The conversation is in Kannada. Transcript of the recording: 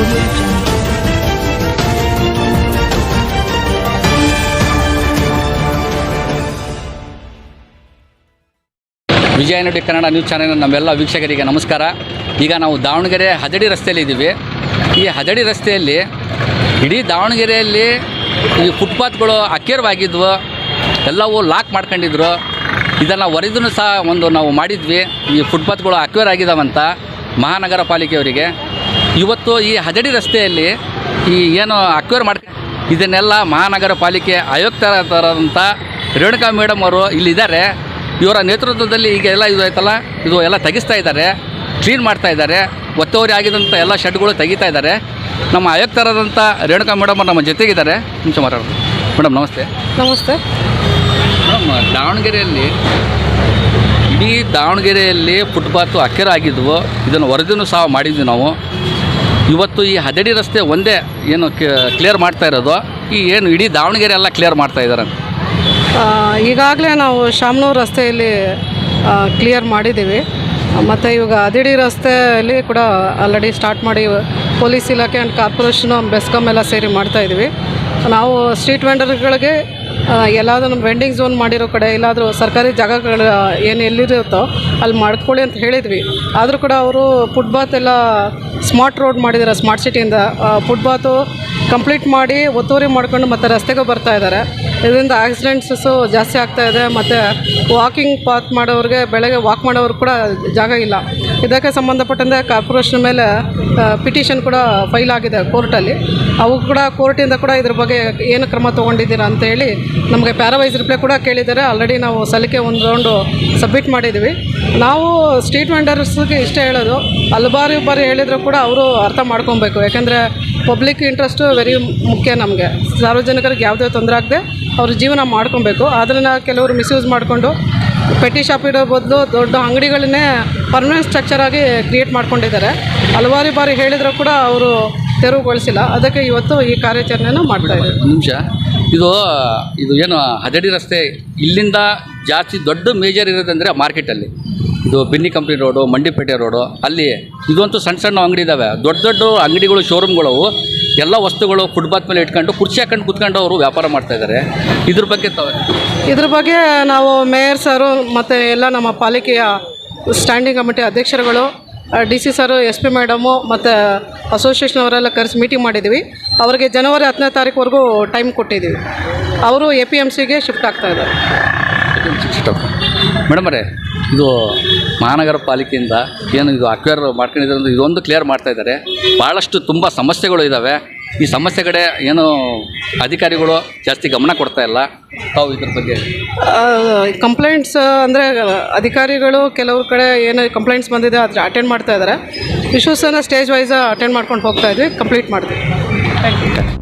Audio Jungle. ವಿಜಯ ನುಡಿ ಕನ್ನಡ ನ್ಯೂಸ್ ಚಾನೆಲ್ ನಮ್ಮೆಲ್ಲ ವೀಕ್ಷಕರಿಗೆ ನಮಸ್ಕಾರ. ಈಗ ನಾವು ದಾವಣಗೆರೆ ಹದಡಿ ರಸ್ತೆಯಲ್ಲಿ ಇದ್ದೀವಿ. ಈ ಹದಡಿ ರಸ್ತೆಯಲ್ಲಿ ಇಡೀ ದಾವಣಗೆರೆಯಲ್ಲಿ ಈ ಫುಟ್ಪಾತ್ಗಳು ಅಕ್ಕೇರವಾಗಿದ್ವು. ಎಲ್ಲವೂ ಲಾಕ್ ಮಾಡ್ಕೊಂಡಿದ್ರು. ಇದನ್ನು ವರದಿನೂ ಸಹ ಒಂದು ನಾವು ಮಾಡಿದ್ವಿ. ಈ ಫುಟ್ಪಾತ್ಗಳು ಅಕ್ವೇರ್ ಆಗಿದಾವಂತ ಮಹಾನಗರ ಪಾಲಿಕೆಯವರಿಗೆ ಇವತ್ತು ಈ ಹದಡಿ ರಸ್ತೆಯಲ್ಲಿ ಈ ಏನು ಅಕ್ವೇರ್ ಮಾಡ್ಕ ಇದನ್ನೆಲ್ಲ ಮಹಾನಗರ ಪಾಲಿಕೆ ಆಯುಕ್ತರಾದಂಥ ರೇಣುಕಾ ಮೇಡಮ್ ಅವರು ಇಲ್ಲಿದ್ದಾರೆ. ಇವರ ನೇತೃತ್ವದಲ್ಲಿ ಈಗ ಎಲ್ಲ ಇದು ಆಯ್ತಲ್ಲ ಇದು ಎಲ್ಲ ತೆಗಿಸ್ತಾ ಇದ್ದಾರೆ ಕ್ಲೀನ್ ಮಾಡ್ತಾ ಇದ್ದಾರೆ ಒತ್ತುವರಿ ಆಗಿದಂಥ ಎಲ್ಲ ಶೆಡ್ಗಳು ತೆಗಿತಾ ಇದ್ದಾರೆ. ನಮ್ಮ ಆಯುಕ್ತರಾದಂಥ ರೇಣುಕಾ ಮೇಡಮ್ ನಮ್ಮ ಜೊತೆಗಿದ್ದಾರೆ. ಮುಂಚೆ ಮಾತಾಡೋದು ಮೇಡಮ್ ನಮಸ್ತೆ. ನಮಸ್ತೆ. ಮೇಡಮ್ ದಾವಣಗೆರೆಯಲ್ಲಿ ಇಡೀ ದಾವಣಗೆರೆಯಲ್ಲಿ ಫುಟ್ಪಾತು ಅಕ್ಕೆರ ಆಗಿದ್ವು ಇದನ್ನು ವರದಿನೂ ಸಹ ಮಾಡಿದ್ವಿ ನಾವು. ಇವತ್ತು ಈ ಹದಡಿ ರಸ್ತೆ ಒಂದೇ ಏನು ಕ್ಲಿಯರ್ ಮಾಡ್ತಾ ಇರೋದು. ಈ ಏನು ಇಡೀ ದಾವಣಗೆರೆ ಎಲ್ಲ ಕ್ಲಿಯರ್ ಮಾಡ್ತಾ ಇದ್ದಾರೆ ಈಗಾಗಲೇ ನಾವು ಶಾಮನೂರು ರಸ್ತೆಯಲ್ಲಿ ಕ್ಲಿಯರ್ ಮಾಡಿದ್ದೀವಿ. ಮತ್ತು ಇವಾಗ ಹದಿಡಿ ರಸ್ತೆಯಲ್ಲಿ ಕೂಡ ಆಲ್ರೆಡಿ ಸ್ಟಾರ್ಟ್ ಮಾಡಿ ಪೊಲೀಸ್ ಇಲಾಖೆ ಆ್ಯಂಡ್ ಕಾರ್ಪೊರೇಷನು ಬೆಸ್ಕಾಮ್ ಎಲ್ಲ ಸೇರಿ ಮಾಡ್ತಾಯಿದ್ದೀವಿ ನಾವು ಸ್ಟ್ರೀಟ್ ವೆಂಡರ್ಗಳಿಗೆ ಎಲ್ಲಾದರೂ ವೆಂಡಿಂಗ್ ಝೋನ್ ಮಾಡಿರೋ ಕಡೆ ಎಲ್ಲಾದರೂ ಸರ್ಕಾರಿ ಜಾಗಗಳು ಏನು ಎಲ್ಲಿರುತ್ತೋ ಅಲ್ಲಿ ಮಾಡ್ಕೊಳ್ಳಿ ಅಂತ ಹೇಳಿದ್ವಿ. ಆದರೂ ಕೂಡ ಅವರು ಫುಟ್ಬಾತ್ ಎಲ್ಲ ಸ್ಮಾರ್ಟ್ ರೋಡ್ ಮಾಡಿದ್ದಾರೆ ಸ್ಮಾರ್ಟ್ ಸಿಟಿಯಿಂದ ಫುಟ್ಬಾತು ಕಂಪ್ಲೀಟ್ ಮಾಡಿ ಒತ್ತುವರಿ ಮಾಡ್ಕೊಂಡು ಮತ್ತೆ ರಸ್ತೆಗೆ ಬರ್ತಾ ಇದ್ದಾರೆ ಇದರಿಂದ ಆಕ್ಸಿಡೆಂಟ್ಸು ಜಾಸ್ತಿ ಆಗ್ತಾ ಇದೆ, ಮತ್ತು ವಾಕಿಂಗ್ ಪಾತ್ ಮಾಡೋರಿಗೆ ಬೆಳಗ್ಗೆ ವಾಕ್ ಮಾಡೋರು ಕೂಡ ಜಾಗ ಇಲ್ಲ. ಇದಕ್ಕೆ ಸಂಬಂಧಪಟ್ಟಂತೆ ಕಾರ್ಪೊರೇಷನ್ ಮೇಲೆ ಪಿಟಿಷನ್ ಕೂಡ ಫೈಲ್ ಆಗಿದೆ ಕೋರ್ಟಲ್ಲಿ ಅವು ಕೂಡ ಕೋರ್ಟಿಂದ ಕೂಡ ಇದ್ರ ಬಗ್ಗೆ ಏನು ಕ್ರಮ ತೊಗೊಂಡಿದ್ದೀರಾ ಅಂತ ಹೇಳಿ ನಮಗೆ ಪ್ಯಾರವೈಸ್ ರಿಪ್ಲೈ ಕೂಡ ಕೇಳಿದ್ದಾರೆ. ಆಲ್ರೆಡಿ ನಾವು ಸಲಿಕೆ ಒಂದು ರೌಂಡು ಸಬ್ಮಿಟ್ ಮಾಡಿದ್ದೀವಿ. ನಾವು ಸ್ಟ್ರೀಟ್ ವೆಂಡರ್ಸ್ಗೆ ಇಷ್ಟೇ ಹೇಳೋದು. ಹಲವಾರು ಬಾರಿ ಹೇಳಿದರೂ ಕೂಡ ಅವರು ಅರ್ಥ ಮಾಡ್ಕೊಬೇಕು. ಯಾಕೆಂದರೆ ಪಬ್ಲಿಕ್ ಇಂಟ್ರೆಸ್ಟು ವೆರಿ ಮುಖ್ಯ ನಮಗೆ. ಸಾರ್ವಜನಿಕರಿಗೆ ಯಾವುದೇ ತೊಂದರೆ ಆಗದೆ ಅವ್ರ ಜೀವನ ಮಾಡ್ಕೊಬೇಕು. ಅದನ್ನು ಕೆಲವರು ಮಿಸ್ಯೂಸ್ ಮಾಡಿಕೊಂಡು ಪೆಟ್ಟಿ ಶಾಪ್ ಇಡೋ ಬದಲು ದೊಡ್ಡ ಅಂಗಡಿಗಳನ್ನೇ ಪರ್ಮನೆಂಟ್ ಸ್ಟ್ರಕ್ಚರ್ ಆಗಿ ಕ್ರಿಯೇಟ್ ಮಾಡ್ಕೊಂಡಿದ್ದಾರೆ. ಹಲವಾರು ಬಾರಿ ಹೇಳಿದರೂ ಕೂಡ ಅವರು ತೆರವುಗೊಳಿಸಿಲ್ಲ. ಅದಕ್ಕೆ ಇವತ್ತು ಈ ಕಾರ್ಯಾಚರಣೆಯನ್ನು ಮಾಡ್ತಾ ಇದ್ದೀವಿ. ನಿಮಿಷ. ಇದು ಇದು ಏನು ಹದಡಿ ರಸ್ತೆ, ಇಲ್ಲಿಂದ ಜಾಸ್ತಿ ದೊಡ್ಡ ಮೇಜರ್ ಇರೋದಂದರೆ ಮಾರ್ಕೆಟಲ್ಲಿ. ಇದು Binny company road, Mandipete road, ಅಲ್ಲಿ ಇದಂತೂ ಸಣ್ಣ ಸಣ್ಣ ಅಂಗಡಿ ಇದ್ದಾವೆ ದೊಡ್ಡ ದೊಡ್ಡ ಅಂಗಡಿಗಳು ಶೋರೂಮ್ಗಳು ಎಲ್ಲ ವಸ್ತುಗಳು ಫುಟ್ಪಾತ್ ಮೇಲೆ ಇಟ್ಕೊಂಡು ಕುರ್ಚಿ ಹಾಕೊಂಡು ಕುತ್ಕೊಂಡು ಅವರು ವ್ಯಾಪಾರ ಮಾಡ್ತಾ ಇದ್ದಾರೆ ಇದ್ರ ಬಗ್ಗೆ ಇದ್ರ ಬಗ್ಗೆ ನಾವು ಮೇಯರ್ ಸರು ಮತ್ತು ಎಲ್ಲ ನಮ್ಮ ಪಾಲಿಕೆಯ standing committee ಅಧ್ಯಕ್ಷರುಗಳು D C sir, S P madam ಮತ್ತು ಅಸೋಸಿಯೇಷನ್ ಅವರೆಲ್ಲ ಕರೆಸಿ ಮೀಟಿಂಗ್ ಮಾಡಿದ್ವಿ. ಅವರಿಗೆ ಜನವರಿ ಹತ್ತನೇ ತಾರೀಕುವರೆಗೂ ಟೈಮ್ ಕೊಟ್ಟಿದ್ದೀವಿ ಅವರು ಎ ಪಿ ಎಂ ಸಿಗೆ ಶಿಫ್ಟ್ ಆಗ್ತಾ ಇದ್ದಾರೆ. ಮೇಡಮ್ ಅವರೇ, ಇದು ಮಹಾನಗರ ಪಾಲಿಕೆಯಿಂದ ಏನು ಇದು ಅಕ್ವೇರ್ ಮಾಡ್ಕೊಂಡಿದ್ದಾರೆ ಇದೊಂದು ಕ್ಲಿಯರ್ ಮಾಡ್ತಾ ಇದ್ದಾರೆ. ಭಾಳಷ್ಟು ತುಂಬ ಸಮಸ್ಯೆಗಳು ಇದ್ದಾವೆ ಈ ಸಮಸ್ಯೆ ಕಡೆ ಏನು ಅಧಿಕಾರಿಗಳು ಜಾಸ್ತಿ ಗಮನ ಕೊಡ್ತಾ ಇಲ್ಲ? ತಾವು ಇದ್ರ ಬಗ್ಗೆ. ಕಂಪ್ಲೇಂಟ್ಸ್ ಅಂದರೆ ಅಧಿಕಾರಿಗಳು ಕೆಲವ್ರ ಕಡೆ ಏನು ಕಂಪ್ಲೇಂಟ್ಸ್ ಬಂದಿದೆ ಅದ್ರ ಅಟೆಂಡ್ ಮಾಡ್ತಾ ಇದ್ದಾರೆ ಇಶ್ಯೂಸನ್ನು ಸ್ಟೇಜ್ ವೈಸ್ ಅಟೆಂಡ್ ಮಾಡ್ಕೊಂಡು ಹೋಗ್ತಾ ಇದ್ವಿ ಕಂಪ್ಲೀಟ್ ಮಾಡ್ತೀವಿ ಥ್ಯಾಂಕ್ ಯು